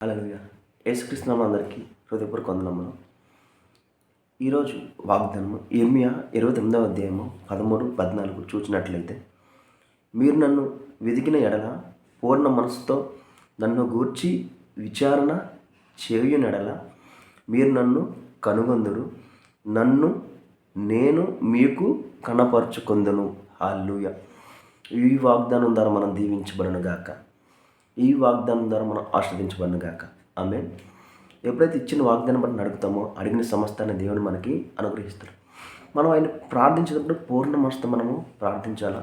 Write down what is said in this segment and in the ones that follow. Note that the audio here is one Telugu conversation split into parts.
అలాగే యేసుకృష్ణ అందరికీ హృదయపూర్వక వందనములు. ఈరోజు వాగ్దానము ఇర్మియా ఇరవై తొమ్మిదవ అధ్యాయము పదమూడు పద్నాలుగు చూసినట్లయితే మీరు నన్ను వెదికిన ఎడల పూర్ణ మనసుతో నన్ను గూర్చి విచారణ చేయునెడల మీరు నన్ను కనుగొందురు. నన్ను నేను మీకు కనపరుచుకొందును. హాల్లుయ ఈ వాగ్దానం ద్వారా మనం దీవించబడను గాక ఈ వాగ్దానం ద్వారా మనం ఆస్వాదించబడిన గాక. ఆమె ఎప్పుడైతే ఇచ్చిన వాగ్దానం బట్టి అడుగుతామో అడిగిన సమస్తాన్ని దేవుడు మనకి అనుగ్రహిస్తాడు. మనం ఆయన ప్రార్థించినప్పుడు పూర్ణ మనసుతో మనము ప్రార్థించాలా?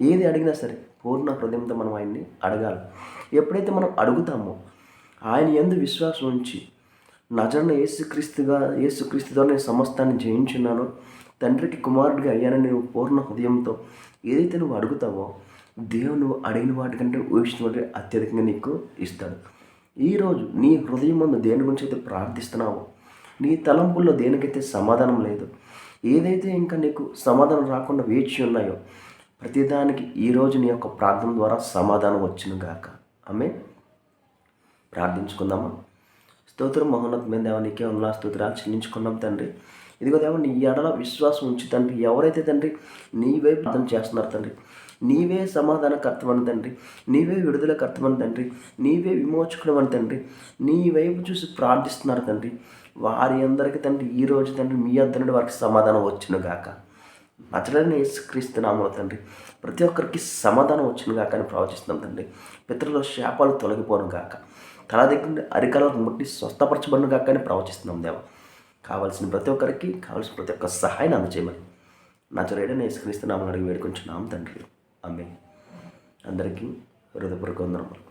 ఏది అడిగినా సరే పూర్ణ హృదయంతో మనం ఆయన్ని అడగాలి. ఎప్పుడైతే మనం అడుగుతామో ఆయన ఎందు విశ్వాసం ఉంచి నజరణ యేసుక్రీస్తుగా యేసుక్రీస్తు ద్వారా నేను సమస్తాన్ని జయించున్నాను తండ్రికి కుమారుడిగా అయ్యానని నువ్వు పూర్ణ హృదయంతో ఏదైతే నువ్వు అడుగుతావో దేవుడు అడిగిన వాటికంటే ఊహించిన అత్యధికంగా నీకు ఇస్తాడు. ఈరోజు నీ హృదయం ముందు దేని గురించి అయితే ప్రార్థిస్తున్నావో నీ తలంపుల్లో దేనికైతే సమాధానం లేదు ఏదైతే ఇంకా నీకు సమాధానం రాకుండా వేచి ఉన్నాయో ప్రతిదానికి ఈరోజు నీ యొక్క ప్రార్థన ద్వారా సమాధానం వచ్చును గాక. ఆమె ప్రార్థించుకుందామా? స్తోత్రం మహోన్నతమైన దేవ నీకే ఉన్న స్తోత్రాలు చెల్లించుకున్నాం తండ్రి. ఇదిగో దేవుడు నీ ఎడల విశ్వాసం ఉంచి తండ్రి. ఎవరైతే తండ్రి నీవే ప్రార్థన చేస్తున్నారు తండ్రి. నీవే సమాధాన కర్తమని తండ్రి. నీవే విడుదల కర్తమని తండ్రి. నీవే విమోచకుడమని తండ్రి. నీ వైపు చూసి ప్రార్థిస్తున్నారు తండ్రి. వారి అందరికీ తండ్రి ఈ రోజు తండ్రి మీ అద్దరి నుండి వారికి సమాధానం వచ్చును గాక. నచ్చలేని యేసుక్రీస్తు తండ్రి ప్రతి ఒక్కరికి సమాధానం వచ్చును గాక అని ప్రవచిస్తున్నాం తండ్రి. పితరుల శాపాలు తొలగిపోను గాక. తల దగ్గర నుండి ముట్టి స్వస్థపరచబడిన గాక అని ప్రవచిస్తున్నాం దేవా. కావాల్సిన ప్రతి ఒక్కరికి కావాల్సిన ప్రతి ఒక్క సహాయం అందచేయమని నా నచ్చలేడని యేసుక్రీస్తు నామని అడిగి వేడుకుంటున్నాం తండ్రి. అమ్మే అందరికీ హృదయపూర్వక వందనములు.